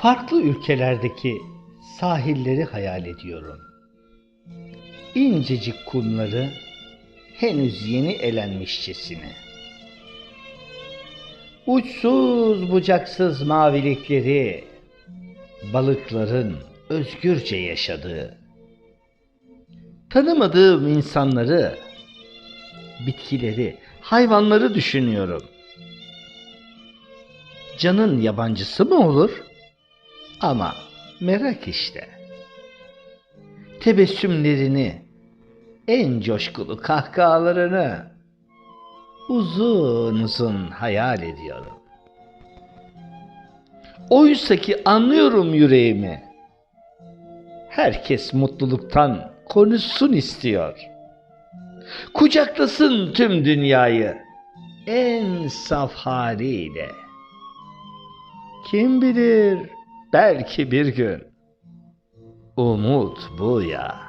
Farklı ülkelerdeki sahilleri hayal ediyorum. İncecik kumları henüz yeni elenmişçesine. Uçsuz bucaksız mavilikleri, balıkların özgürce yaşadığı, tanımadığım insanları, bitkileri, hayvanları düşünüyorum. Canın yabancısı mı olur? Ama merak işte. Tebessümlerini, en coşkulu kahkahalarını uzun uzun hayal ediyorum. Oysa ki anlıyorum yüreğimi. Herkes mutluluktan konuşsun istiyor. Kucaklasın tüm dünyayı en saf haliyle. Kim bilir belki bir gün. Umut bu ya.